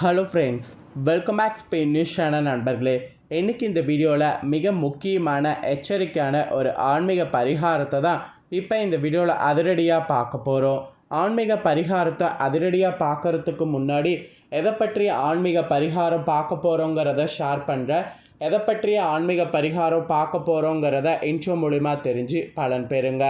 Hello friends welcome back Spain news channel நண்பர்களே. இன்றைக்கி இந்த வீடியோவில் மிக முக்கியமான எச்சரிக்கையான ஒரு ஆன்மீக பரிகாரத்தை தான் இப்போ இந்த வீடியோவில் அதிரடியாக பார்க்க போகிறோம் ஆன்மீக பரிகாரத்தை அதிரடியாக பார்க்கறதுக்கு முன்னாடி எதை பற்றிய ஆன்மீக பரிகாரம் பார்க்க போகிறோங்கிறத ஷேர் பண்ணுறேன் எதை பற்றிய ஆன்மீக பரிகாரம் பார்க்க போகிறோங்கிறத இன்ட்ரோ மூலிமா தெரிஞ்சு பலன் பெறுங்க.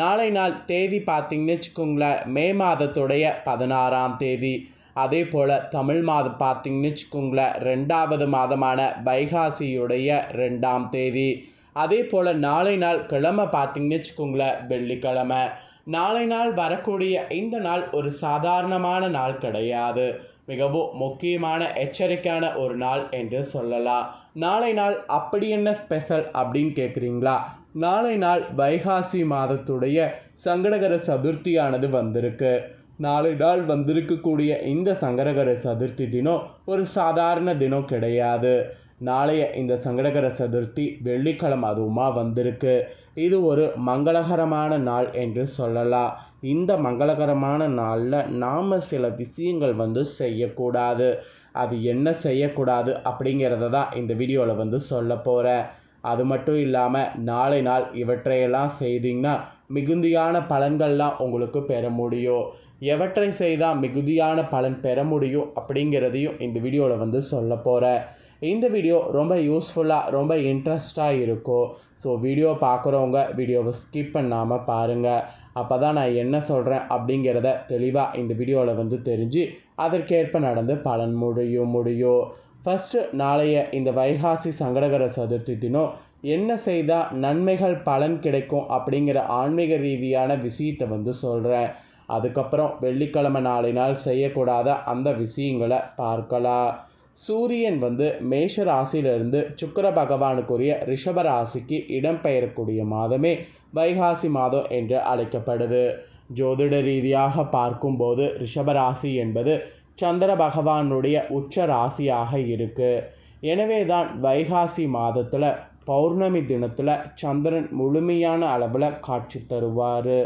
நாளை நாள் தேதி பார்த்தீங்கன்னு வச்சுக்கோங்களேன் மே மாதத்துடைய பதினாறாம் தேதி. அதே போல் தமிழ் மாதம் பார்த்திங்கன்னு வச்சுக்கோங்களேன் ரெண்டாவது மாதமான வைகாசியுடைய ரெண்டாம் தேதி. அதே போல் நாளை நாள் கிழமை பார்த்திங்கன்னு வச்சுக்கோங்களேன் வெள்ளிக்கிழமை. நாளை நாள் வரக்கூடிய இந்த நாள் ஒரு சாதாரணமான நாள் கிடையாது. மிகவும் முக்கியமான எச்சரிக்கையான ஒரு நாள் என்று சொல்லலாம். நாளை நாள் அப்படி என்ன ஸ்பெஷல் அப்படின்னு கேட்குறீங்களா நாளை நாள் வைகாசி மாதத்துடைய சங்கடகர சதுர்த்தியானது வந்திருக்கு. நாளை நாள் வந்திருக்கக்கூடிய இந்த சங்கடகர சதுர்த்தி தினம் ஒரு சாதாரண தினம் கிடையாது. நாளைய இந்த சங்கடகர சதுர்த்தி வெள்ளிக்கிழமை அதுவுமா வந்திருக்கு. இது ஒரு மங்களகரமான நாள் என்று சொல்லலாம். இந்த மங்களகரமான நாளில் நாம் சில விஷயங்கள் வந்து செய்யக்கூடாது. அது என்ன செய்யக்கூடாது அப்படிங்கிறத தான் இந்த வீடியோவில் வந்து சொல்ல போகிறேன் அது மட்டும் இல்லாமல் நாளை நாள் இவற்றையெல்லாம் செய்தீங்கன்னா மிகுந்தியான பலன்கள்லாம் உங்களுக்கு பெற முடியும். எவற்றை செய்தால் மிகுதியான பலன் பெற முடியும் அப்படிங்கிறதையும் இந்த வீடியோவில் வந்து சொல்ல போகிறேன் இந்த வீடியோ ரொம்ப யூஸ்ஃபுல்லாக ரொம்ப இன்ட்ரெஸ்டாக இருக்கும். ஸோ வீடியோ பார்க்குறவங்க வீடியோவை ஸ்கிப் பண்ணாமல் பாருங்கள் அப்போ தான் நான் என்ன சொல்கிறேன் அப்படிங்கிறத தெளிவாக இந்த வீடியோவில் வந்து தெரிஞ்சு அதற்கேற்ப நடந்து பலன் முடியும் முடியும். ஃபஸ்ட்டு நாளைய இந்த வைகாசி சங்கடகர சதுர்த்தி தினம் என்ன செய்தால் நன்மைகள் பலன் கிடைக்கும் அப்படிங்கிற ஆன்மீக ரீதியான விஷயத்தை வந்து சொல்கிறேன் அதுக்கப்புறம் வெள்ளிக்கிழமை நாளை நாள் செய்யக்கூடாத அந்த விஷயங்களை பார்க்கலாம் சூரியன் வந்து மேஷ ராசியிலிருந்து சுக்கர பகவானுக்குரிய ரிஷப ராசிக்கு இடம்பெயரக்கூடிய மாதமே வைகாசி மாதம் என்று அழைக்கப்படுது. ஜோதிட ரீதியாக பார்க்கும்போது ரிஷபராசி என்பது சந்திர பகவானுடைய உச்ச ராசியாக இருக்குது எனவே தான் வைகாசி மாதத்தில் பௌர்ணமி தினத்தில் சந்திரன் முழுமையான அளவில் காட்சி தருவார்.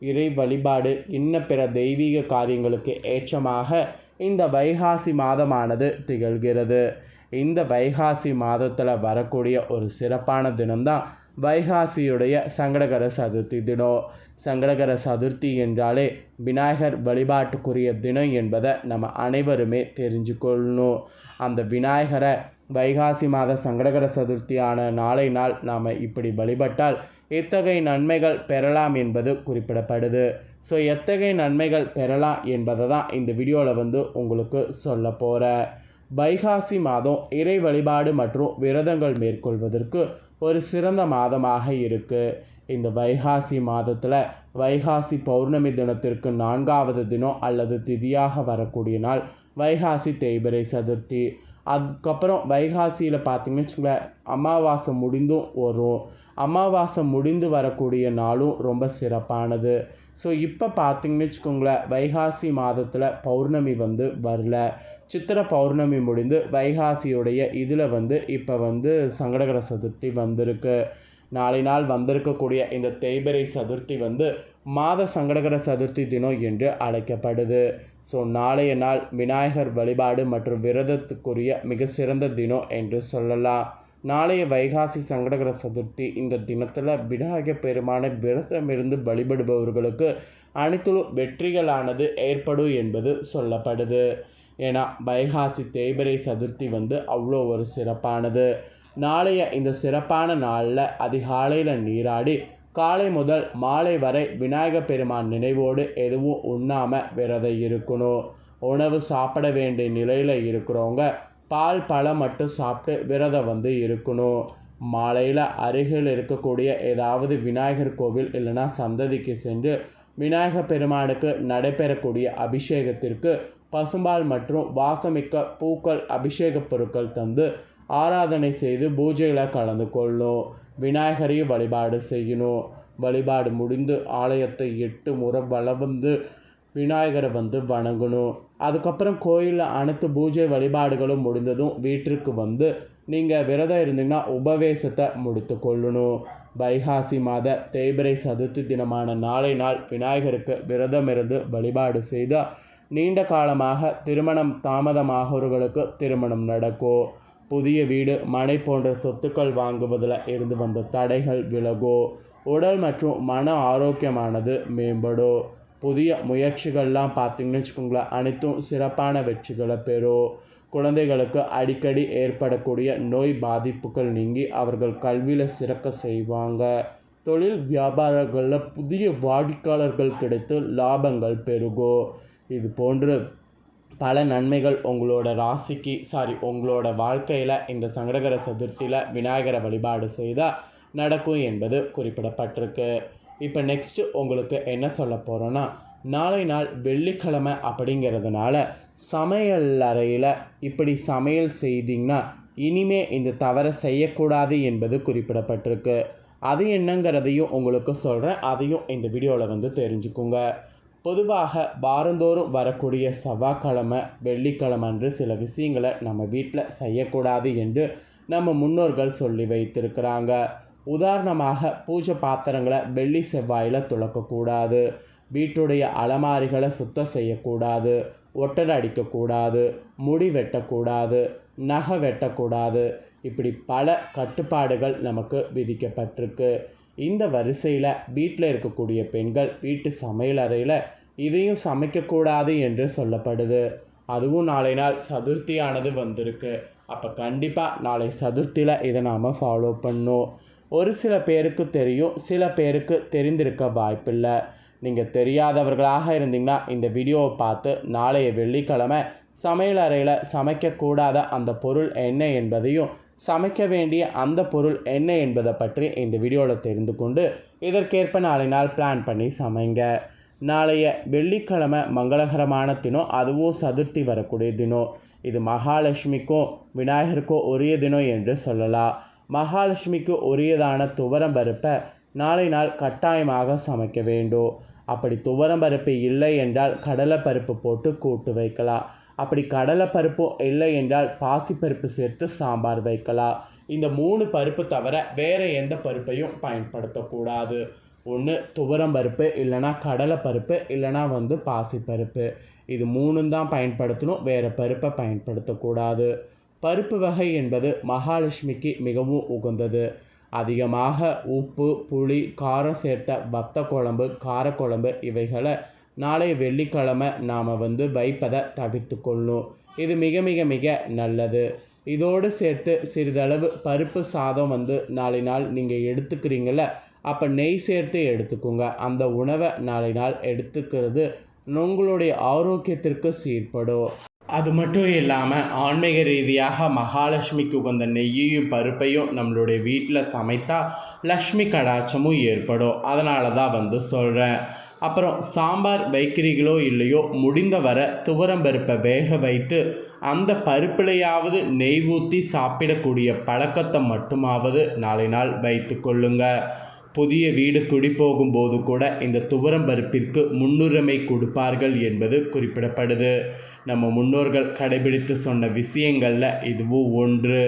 இறை வழிபாடு இன்ன பிற தெய்வீக காரியங்களுக்கு ஏற்றமாக இந்த வைகாசி மாதமானது திகழ்கிறது. இந்த வைகாசி மாதத்தில் வரக்கூடிய ஒரு சிறப்பான தினம்தான் வைகாசியுடைய சங்கடகர சதுர்த்தி தினம். சங்கடகர சதுர்த்தி என்றாலே விநாயகர் வழிபாட்டுக்குரிய தினம் என்பதை நம்ம அனைவருமே தெரிஞ்சு கொள்ளணும். அந்த விநாயகரை வைகாசி மாத சங்கடகர சதுர்த்தியான நாளை நாள் நாம் இப்படி வழிபட்டால் எத்தகைய நன்மைகள் பெறலாம் என்பது குறிப்பிடப்படுது. ஸோ எத்தகைய நன்மைகள் பெறலாம் என்பதை தான் இந்த வீடியோவில் வந்து உங்களுக்கு சொல்ல போகிறேன் வைகாசி மாதம் இறை வழிபாடு மற்றும் விரதங்கள் மேற்கொள்வதற்கு ஒரு சிறந்த மாதமாக இருக்குது இந்த வைகாசி மாதத்தில் வைகாசி பௌர்ணமி தினத்திற்கு நான்காவது தினம் அல்லது திதியாக வரக்கூடிய நாள் வைகாசி தேய்பிரை சதுர்த்தி. அதுக்கப்புறம் வைகாசியில் பார்த்தீங்கன்னு வச்சுக்கோங்களேன் அமாவாசை முடிந்தும் வரும். அமாவாசை முடிந்து வரக்கூடிய நாளும் ரொம்ப சிறப்பானது. ஸோ இப்போ பார்த்தீங்கன்னு வச்சுக்கோங்களேன் வைகாசி மாதத்தில் பௌர்ணமி வந்து வரல. சித்திர பௌர்ணமி முடிந்து வைகாசியுடைய இதில் வந்து இப்போ வந்து சங்கடகர சதுர்த்தி வந்திருக்கு. நாளை நாள் வந்திருக்கக்கூடிய இந்த தேய்பிரை சதுர்த்தி வந்து மாத சங்கடகர சதுர்த்தி தினம் என்று அழைக்கப்படுது. ஸோ நாளைய நாள் விநாயகர் வழிபாடு மற்றும் விரதத்துக்குரிய மிக சிறந்த தினம் என்று சொல்லலாம். நாளைய வைகாசி சங்கடகர சதுர்த்தி இந்த தினத்தில் விநாயகர் பெருமானை விரதமிருந்து வழிபடுபவர்களுக்கு அனைத்திலும் வெற்றிகளானது ஏற்படும் என்பது சொல்லப்படுது. ஏன்னா வைகாசி தேய்பிரை சதுர்த்தி வந்து அவ்வளோ ஒரு சிறப்பானது. நாளைய இந்த சிறப்பான நாளில் அதிகாலையில் நீராடி காலை முதல் மாலை வரை விநாயகர் பெருமான் நினைவோடு எதுவும் உண்ணாமல் விரதம் இருக்கணும். உணவு சாப்பிட வேண்டிய நிலையில் இருக்கிறவங்க பால் பழம் மட்டும் சாப்பிட்டு விரதம் வந்து இருக்கணும். மாலையில் அருகில் இருக்கக்கூடிய ஏதாவது விநாயகர் கோவில் இல்லைன்னா சந்ததிக்கு சென்று விநாயகர் பெருமானுக்கு நடைபெறக்கூடிய அபிஷேகத்திற்கு பசும்பால் மற்றும் வாசமிக்க பூக்கள் அபிஷேக பொருட்கள் தந்து ஆராதனை செய்து பூஜையில் கலந்து கொள்ளும் விநாயகரையும் வழிபாடு செய்யணும். வழிபாடு முடிந்து ஆலயத்தை எட்டு முறை வளம் வந்து விநாயகரை வந்து வணங்கணும். அதுக்கப்புறம் கோயிலில் அனைத்து பூஜை வழிபாடுகளும் முடிந்ததும் வீட்டிற்கு வந்து நீங்கள் விரதம் இருந்தீங்கன்னா உபவேசத்தை முடித்து கொள்ளணும். வைகாசி மாத தேய்பிரை சதுர்த்தி தினமான நாளை நாள் விநாயகருக்கு விரதம் இருந்து வழிபாடு செய்தால் நீண்ட காலமாக திருமணம் தாமதமாகவர்களுக்கு திருமணம் நடக்கும். புதிய வீடு மனை போன்ற சொத்துக்கள் வாங்குவதில் இருந்து வந்த தடைகள் விலகோ? உடல் மற்றும் மன ஆரோக்கியமானது மேம்படும் புதிய முயற்சிகள்லாம் பார்த்திங்கன்னு வச்சுக்கோங்களேன் அனைத்தும் சிறப்பான வெற்றிகளை பெறும் குழந்தைகளுக்கு அடிக்கடி ஏற்படக்கூடிய நோய் பாதிப்புகள் நீங்கி அவர்கள் கல்வியில் சிறக்க செய்வாங்க. தொழில் வியாபாரங்களில் புதிய வாடிக்கையாளர்கள் கிடைத்து லாபங்கள் பெருகும் இது போன்று பல நன்மைகள் உங்களோட ராசிக்கு சாரி உங்களோட வாழ்க்கையில் இந்த சங்கடகர சதுர்த்தியில் விநாயகரை வழிபாடு செய்தால் நடக்கும் என்பது குறிப்பிடப்பட்டிருக்கு. இப்போ நெக்ஸ்ட்டு உங்களுக்கு என்ன சொல்ல போகிறோன்னா நாளை நாள் வெள்ளிக்கிழமை அப்படிங்கிறதுனால சமையல் அறையில் இப்படி சமையல் செய்தீங்கன்னா இனிமே இந்த தவறை செய்யக்கூடாது என்பது குறிப்பிடப்பட்டிருக்கு. அது என்னங்கிறதையும் உங்களுக்கு சொல்கிறேன் அதையும் இந்த வீடியோவில் வந்து தெரிஞ்சுக்குங்க. பொதுவாக வாரந்தோறும் வரக்கூடிய செவ்வாய்க்கிழமை வெள்ளிக்கிழமை அன்று சில விஷயங்களை நம்ம வீட்டில் செய்யக்கூடாது என்று நம்ம முன்னோர்கள் சொல்லி வைத்திருக்கிறாங்க. உதாரணமாக பூஜை பாத்திரங்களை வெள்ளி செவ்வாயில் துளக்கக்கூடாது. வீட்டுடைய அலமாரிகளை சுத்தம் செய்யக்கூடாது. ஒட்டடை அடிக்கக்கூடாது. முடி வெட்டக்கூடாது. நகை வெட்டக்கூடாது. இப்படி பல கட்டுப்பாடுகள் நமக்கு விதிக்கப்பட்டிருக்கு. இந்த வரிசையில் வீட்டில் இருக்கக்கூடிய பெண்கள் வீட்டு சமையலறையில் இதையும் சமைக்கக்கூடாது என்று சொல்லப்படுது. அதுவும் நாளை நாள் சதுர்த்தியானது வந்திருக்கு. அப்போ கண்டிப்பாக நாளை சதுர்த்தியில் இதை நாம் ஃபாலோ பண்ணும். ஒரு சில பேருக்கு தெரியும் சில பேருக்கு தெரிந்திருக்க வாய்ப்பில்லை. நீங்கள் தெரியாதவர்களாக இருந்தீங்கன்னா இந்த வீடியோவை பார்த்து நாளைய வெள்ளிக்கிழமை சமையல் அறையில் சமைக்கக்கூடாத அந்த பொருள் என்ன என்பதையும் சமைக்க வேண்டிய அந்த பொருள் என்ன என்பதை பற்றி இந்த வீடியோவில் தெரிந்து கொண்டு இதற்கேற்ப நாளை நாள் பிளான் பண்ணி சமைங்க. நாளைய வெள்ளிக்கிழமை மங்களகரமான தினம் அதுவும் சதுர்த்தி வரக்கூடிய தினம் இது மகாலட்சுமிக்கும் விநாயகருக்கும் உரிய தினம் என்று சொல்லலாம். மகாலட்சுமிக்கு உரியதான துவரம் பருப்பை நாளை நாள் கட்டாயமாக சமைக்க வேண்டும். அப்படி துவரம் பருப்பு இல்லை என்றால் கடலை பருப்பு போட்டு கூட்டு வைக்கலாம். அப்படி கடலை பருப்பும் இல்லை என்றால் பாசிப்பருப்பு சேர்த்து சாம்பார் வைக்கலாம். இந்த மூணு பருப்பு தவிர வேறு எந்த பருப்பையும் பயன்படுத்தக்கூடாது. ஒன்று துவரம் பருப்பு இல்லைனா கடலை பருப்பு இல்லைனா வந்து பாசிப்பருப்பு இது மூணும் தான் பயன்படுத்தணும். வேறு பருப்பை பயன்படுத்தக்கூடாது. பருப்பு வகை என்பது மகாலட்சுமிக்கு மிகவும் உகந்தது. அதிகமாக உப்பு புளி காரம் சேர்த்த வத்த குழம்பு காரக்குழம்பு இவைகளை நாளை வெள்ளிக்கிழமை நாம் வந்து வைப்பதை தவிர்த்து கொள்ளணும். இது மிக மிக மிக நல்லது. இதோடு சேர்த்து சிறிதளவு பருப்பு சாதம் வந்து நாளை நாள் நீங்கள் எடுத்துக்கிறீங்கள அப்போ நெய் சேர்த்து எடுத்துக்கோங்க. அந்த உணவை நாளை நாள் எடுத்துக்கிறது உங்களுடைய ஆரோக்கியத்திற்கு சீர்படும். அது மட்டும் இல்லாமல் ஆன்மீக ரீதியாக மகாலட்சுமிக்கு உகந்த நெய்யையும் பருப்பையும் நம்மளுடைய வீட்டில் சமைத்தா லக்ஷ்மி கடாட்சமும் ஏற்படும். அதனால தான் வந்து சொல்கிறேன் அப்புறம் சாம்பார் வைக்கிறீங்களோ இல்லையோ முடிந்தவரை துவரம்பருப்பை வேக வைத்து அந்த பருப்பிலையாவது நெய் ஊற்றி சாப்பிடக்கூடிய பழக்கத்தை மட்டுமாவது நாளை நாள் வைத்து கொள்ளுங்கள் புதிய வீடு குடி போகும்போது கூட இந்த துவரம் பருப்பிற்கு முன்னுரிமை கொடுப்பார்கள் என்பது குறிப்பிடப்படுது. நம்ம முன்னோர்கள் கடைபிடித்து சொன்ன விஷயங்களில் இதுவும் ஒன்று.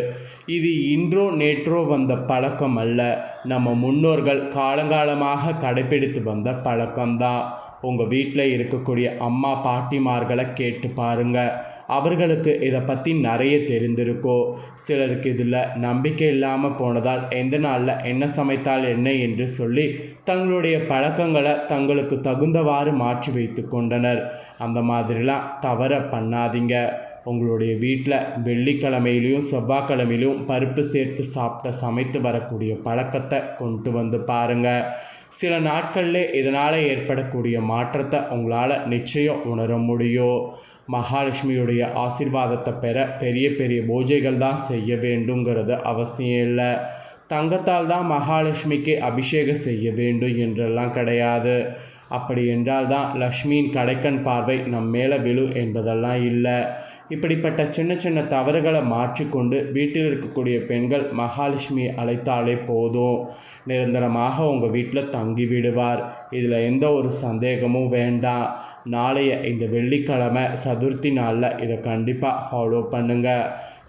இது இன்றோ நேற்றோ வந்த பழக்கம் அல்ல. நம்ம முன்னோர்கள் காலங்காலமாக கடைபிடித்து வந்த பழக்கம்தான். உங்கள் வீட்டில் இருக்கக்கூடிய அம்மா பாட்டிமார்களை கேட்டு பாருங்கள் அவர்களுக்கு இதை பற்றி நிறைய தெரிந்திருக்கோ. சிலருக்கு இதில் நம்பிக்கை இல்லாமல் போனதால் எந்த நாளில் என்ன சமைத்தால் என்ன என்று சொல்லி தங்களுடைய பழக்கங்களை தங்களுக்கு தகுந்தவாறு மாற்றி வைத்து கொண்டனர். அந்த மாதிரிலாம் தவற பண்ணாதீங்க. உங்களுடைய வீட்டில் வெள்ளிக்கிழமையிலையும் செவ்வாய்க்கிழமையிலையும் பருப்பு சேர்த்து சாப்பிட்ட சமைத்து வரக்கூடிய பழக்கத்தை கொண்டு வந்து பாருங்கள் சில நாட்களில் இதனால் ஏற்படக்கூடிய மாற்றத்தை உங்களால் நிச்சயம் உணர முடியும். மகாலட்சுமியுடைய ஆசிர்வாதத்தை பெற பெரிய பெரிய பூஜைகள் தான் செய்ய வேண்டுங்கிறது அவசியம் இல்லை. தங்கத்தால் தான் மகாலட்சுமிக்கு அபிஷேகம் செய்ய வேண்டும் என்றெல்லாம் கிடையாது. அப்படி என்றால் தான் லக்ஷ்மியின் கடைக்கண் பார்வை நம் மேலே விழு என்பதெல்லாம் இல்லை. இப்படிப்பட்ட சின்ன சின்ன தவறுகளை மாற்றிக்கொண்டு வீட்டில் இருக்கக்கூடிய பெண்கள் மகாலட்சுமியை அழைத்தாலே போதும். நிரந்தரமாக உங்கள் வீட்டில் தங்கி விடுவார். இதில் எந்த ஒரு சந்தேகமும் வேண்டாம். நாளைய இந்த வெள்ளிக்கிழமை சதுர்த்தி நாளில் இதை கண்டிப்பாக ஃபாலோ பண்ணுங்கள்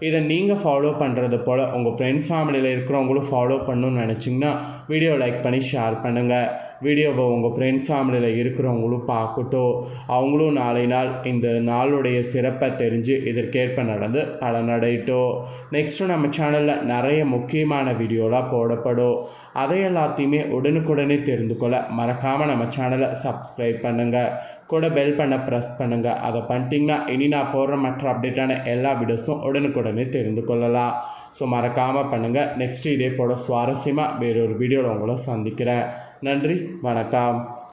இதை நீங்கள் ஃபாலோ பண்ணுறது போல் உங்கள் ஃப்ரெண்ட்ஸ் ஃபேமிலியில் இருக்கிறவங்களும் ஃபாலோ பண்ணணும்னு நினச்சிங்கன்னா வீடியோ லைக் பண்ணி ஷேர் பண்ணுங்கள் வீடியோவை உங்கள் ஃப்ரெண்ட்ஸ் ஃபேமிலியில் இருக்கிறவங்களும் பார்க்கட்டும். அவங்களும் நாளை நாள் இந்த நாளுடைய சிறப்பை தெரிஞ்சு இதற்கேற்ப நடந்து பலனடையட்டும். நெக்ஸ்ட்டு நம்ம சேனலில் நிறைய முக்கியமான வீடியோலாம் போடப்படும். அதை எல்லாத்தையுமே உடனுக்குடனே தெரிந்து கொள்ள மறக்காமல் நம்ம சேனலை சப்ஸ்கிரைப் பண்ணுங்கள் கூட பெல் பண்ண ப்ரெஸ் பண்ணுங்கள் அதை பண்ணிட்டீங்கன்னா இனி நான் போடுற மற்ற அப்டேட்டான எல்லா வீடியோஸும் உடனுக்குடனே தெரிந்து கொள்ளலாம். ஸோ மறக்காமல் பண்ணுங்கள் நெக்ஸ்ட்டு இதே போல் சுவாரஸ்யமாக வேறொரு வீடியோவில் உங்களை சந்திக்கிறேன். நன்றி வணக்கம்.